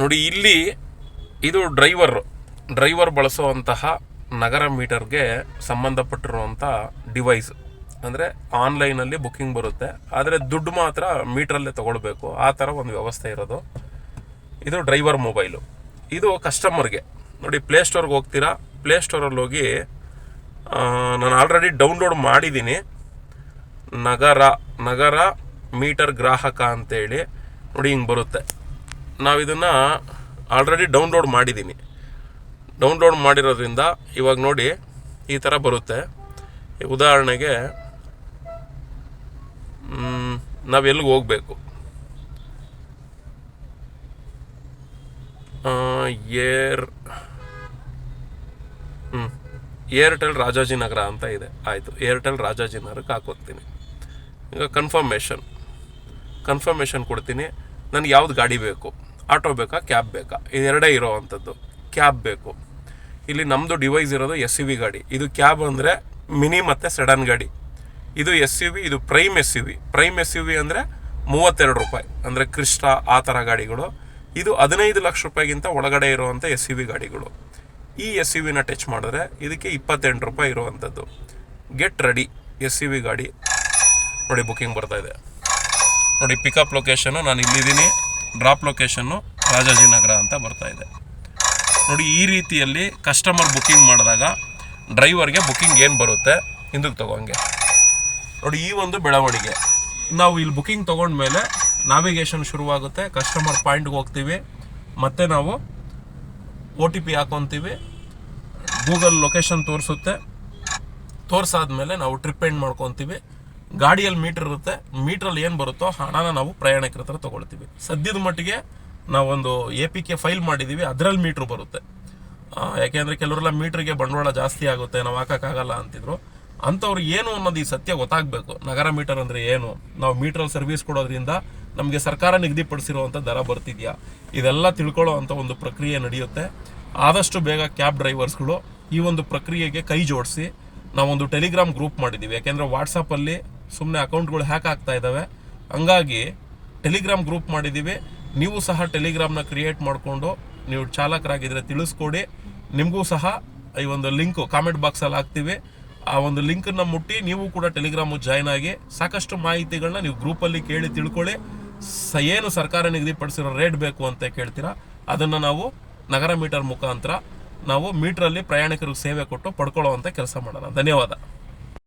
ನೋಡಿ, ಇಲ್ಲಿ ಇದು ಡ್ರೈವರ್. ಡ್ರೈವರ್ ಬಳಸುವಂತಹ ನಗರ ಮೀಟರ್ಗೆ ಸಂಬಂಧಪಟ್ಟಿರುವಂಥ ಡಿವೈಸ್ ಅಂದರೆ ಆನ್ಲೈನಲ್ಲಿ ಬುಕ್ಕಿಂಗ್ ಬರುತ್ತೆ. ಆದರೆ ದುಡ್ಡು ಮಾತ್ರ ಮೀಟ್ರಲ್ಲೇ ತೊಗೊಳ್ಬೇಕು. ಆ ಥರ ಒಂದು ವ್ಯವಸ್ಥೆ ಇರೋದು. ಇದು ಡ್ರೈವರ್ ಮೊಬೈಲು. ಇದು ಕಸ್ಟಮರ್ಗೆ ನೋಡಿ ಪ್ಲೇಸ್ಟೋರ್ಗೆ ಹೋಗ್ತೀರಾ? ಪ್ಲೇಸ್ಟೋರಲ್ಲಿ ಹೋಗಿ ನಾನು ಆಲ್ರೆಡಿ ಡೌನ್ಲೋಡ್ ಮಾಡಿದ್ದೀನಿ ನಗರ ನಗರ ಮೀಟರ್ ಗ್ರಾಹಕ ಅಂತೇಳಿ. ನೋಡಿ, ಹಿಂಗೆ ಬರುತ್ತೆ. ನಾವು ಇದನ್ನು ಆಲ್ರೆಡಿ ಡೌನ್ಲೋಡ್ ಮಾಡಿದ್ದೀನಿ ಡೌನ್ಲೋಡ್ ಮಾಡಿರೋದ್ರಿಂದ ಇವಾಗ ನೋಡಿ ಈ ಥರ ಬರುತ್ತೆ. ಉದಾಹರಣೆಗೆ ನಾವು ಎಲ್ಲಿಗೆ ಹೋಗಬೇಕು? ಏರ್ ಹ್ಞೂ ಏರ್ಟೆಲ್ ರಾಜಾಜಿನಗರ ಅಂತ ಇದೆ. ಆಯಿತು ಏರ್ಟೆಲ್ ರಾಜಾಜಿನಗರಕ್ಕೆ ಹಾಕೋತೀನಿ ಈಗ ಕನ್ಫರ್ಮೇಷನ್ ಕನ್ಫರ್ಮೇಷನ್ ಕೊಡ್ತೀನಿ. ನನಗೆ ಯಾವ್ದು ಗಾಡಿ ಬೇಕು? ಆಟೋ ಬೇಕಾ, ಕ್ಯಾಬ್ ಬೇಕಾ? ಇದೆರಡೇ ಇರೋ ಅಂಥದ್ದು ಕ್ಯಾಬ್ ಬೇಕು. ಇಲ್ಲಿ ನಮ್ಮದು ಡಿವೈಸ್ ಇರೋದು ಎಸ್ ಯು ವಿ ಗಾಡಿ. ಇದು ಕ್ಯಾಬ್ ಅಂದರೆ ಮಿನಿ ಮತ್ತು ಸಡನ್ ಗಾಡಿ. ಇದು ಎಸ್ ಯು ವಿ ಇದು prime S U V prime S U V ಅಂದರೆ ಮೂವತ್ತೆರಡು ರೂಪಾಯಿ. ಅಂದರೆ ಕ್ರಿಸ್ಟಾ, ಆ ಥರ ಗಾಡಿಗಳು. ಇದು ಹದಿನೈದು ಲಕ್ಷ ರೂಪಾಯಿಗಿಂತ ಒಳಗಡೆ ಇರುವಂಥ ಎಸ್ ಯು ವಿ ಗಾಡಿಗಳು. ಈ ಎಸ್ ಯು ವಿನ ಟಚ್ ಮಾಡಿದ್ರೆ ಇದಕ್ಕೆ ಇಪ್ಪತ್ತೆಂಟು ರೂಪಾಯಿ ಇರುವಂಥದ್ದು. Get ready S U V ಗಾಡಿ. ನೋಡಿ ಬುಕ್ಕಿಂಗ್ ಬರ್ತಾ ಇದೆ. ನೋಡಿ ಪಿಕಪ್ ಲೊಕೇಶನ್ನು ನಾನು ಇಲ್ಲಿದ್ದೀನಿ. ಡ್ರಾಪ್ ಲೊಕೇಶನ್ನು ರಾಜಾಜಿನಗರ ಅಂತ ಬರ್ತಾ ಇದೆ. ನೋಡಿ, ಈ ರೀತಿಯಲ್ಲಿ ಕಸ್ಟಮರ್ ಬುಕ್ಕಿಂಗ್ ಮಾಡಿದಾಗ ಡ್ರೈವರ್ಗೆ ಬುಕ್ಕಿಂಗ್ ಏನು ಬರುತ್ತೆ? ಹಿಂದಕ್ಕೆ ತಗೊಂಗೆ ನೋಡಿ, ಈ ಒಂದು ಬೆಳವಣಿಗೆ. ನಾವು ಇಲ್ಲಿ ಬುಕಿಂಗ್ ತೊಗೊಂಡ್ಮೇಲೆ ನಾವಿಗೇಷನ್ ಶುರುವಾಗುತ್ತೆ. ಕಸ್ಟಮರ್ ಪಾಯಿಂಟ್ಗೆ ಹೋಗ್ತೀವಿ. ಮತ್ತೆ ನಾವು ಒ ಟಿ ಪಿ ಹಾಕೊತೀವಿ. ಗೂಗಲ್ ಲೊಕೇಶನ್ ತೋರಿಸುತ್ತೆ. ತೋರಿಸಾದ್ಮೇಲೆ ನಾವು ಟ್ರಿಪ್ ಎಂಡ್ ಮಾಡ್ಕೊತೀವಿ. ಗಾಡಿಯಲ್ಲಿ ಮೀಟರ್ ಇರುತ್ತೆ, ಮೀಟ್ರಲ್ಲಿ ಏನು ಬರುತ್ತೋ ಹಣನ ನಾವು ಪ್ರಯಾಣಿಕರ ಹತ್ರ ತಗೊಳ್ತೀವಿ. ಸದ್ಯದ ಮಟ್ಟಿಗೆ ನಾವೊಂದು ಎ ಪಿ ಕೆ ಫೈಲ್ ಮಾಡಿದ್ದೀವಿ ಅದರಲ್ಲಿ ಮೀಟ್ರ್ ಬರುತ್ತೆ. ಯಾಕೆಂದರೆ ಕೆಲವರೆಲ್ಲ ಮೀಟ್ರಿಗೆ ಬಂಡವಾಳ ಜಾಸ್ತಿ ಆಗುತ್ತೆ, ನಾವು ಹಾಕೋಕ್ಕಾಗಲ್ಲ ಅಂತಿದ್ರು. ಅಂಥವ್ರು ಏನು ಅನ್ನೋದು ಈ ಸತ್ಯ ಗೊತ್ತಾಗಬೇಕು. ನಗರ ಮೀಟರ್ ಅಂದರೆ ಏನು? ನಾವು ಮೀಟ್ರಲ್ಲಿ ಸರ್ವಿಸ್ ಕೊಡೋದ್ರಿಂದ ನಮಗೆ ಸರ್ಕಾರ ನಿಗದಿಪಡಿಸಿರುವಂಥ ದರ ಬರ್ತಿದೆಯಾ? ಇದೆಲ್ಲ ತಿಳ್ಕೊಳ್ಳೋ ಅಂಥ ಒಂದು ಪ್ರಕ್ರಿಯೆ ನಡೆಯುತ್ತೆ. ಆದಷ್ಟು ಬೇಗ ಕ್ಯಾಬ್ ಡ್ರೈವರ್ಸ್ಗಳು ಈ ಒಂದು ಪ್ರಕ್ರಿಯೆಗೆ ಕೈ ಜೋಡಿಸಿ ನಾವೊಂದು ಟೆಲಿಗ್ರಾಮ್ ಗ್ರೂಪ್ ಮಾಡಿದ್ದೀವಿ ಯಾಕೆಂದರೆ ವಾಟ್ಸಪ್ಪಲ್ಲಿ ಸುಮ್ಮನೆ ಅಕೌಂಟ್ಗಳು ಹ್ಯಾಕ್ ಆಗ್ತಾ ಇದ್ದಾವೆ ಹಂಗಾಗಿ ಟೆಲಿಗ್ರಾಮ್ ಗ್ರೂಪ್ ಮಾಡಿದ್ದೀವಿ ನೀವು ಸಹ ಟೆಲಿಗ್ರಾಮ್ನ ಕ್ರಿಯೇಟ್ ಮಾಡಿಕೊಂಡು ನೀವು ಚಾಲಕರಾಗಿದ್ದರೆ ತಿಳಿಸ್ಕೊಡಿ. ನಿಮಗೂ ಸಹ ಈ ಒಂದು ಲಿಂಕು ಕಾಮೆಂಟ್ ಬಾಕ್ಸಲ್ಲಿ ಹಾಕ್ತೀವಿ. ಆ ಒಂದು ಲಿಂಕನ್ನು ಮುಟ್ಟಿ ನೀವು ಕೂಡ ಟೆಲಿಗ್ರಾಮು ಜಾಯ್ನ್ ಆಗಿ ಸಾಕಷ್ಟು ಮಾಹಿತಿಗಳನ್ನ ನೀವು ಗ್ರೂಪಲ್ಲಿ ಕೇಳಿ ತಿಳ್ಕೊಳ್ಳಿ. ಸ ಏನು ಸರ್ಕಾರ ನಿಗದಿಪಡಿಸಿರೋ ರೇಟ್ ಬೇಕು ಅಂತ ಕೇಳ್ತೀರಾ? ಅದನ್ನು ನಾವು ನಗರ ಮೀಟರ್ ಮುಖಾಂತರ ನಾವು ಮೀಟ್ರಲ್ಲಿ ಪ್ರಯಾಣಿಕರಿಗೆ ಸೇವೆ ಕೊಟ್ಟು ಪಡ್ಕೊಳ್ಳೋ ಅಂತ ಕೆಲಸ ಮಾಡೋಣ. ಧನ್ಯವಾದ.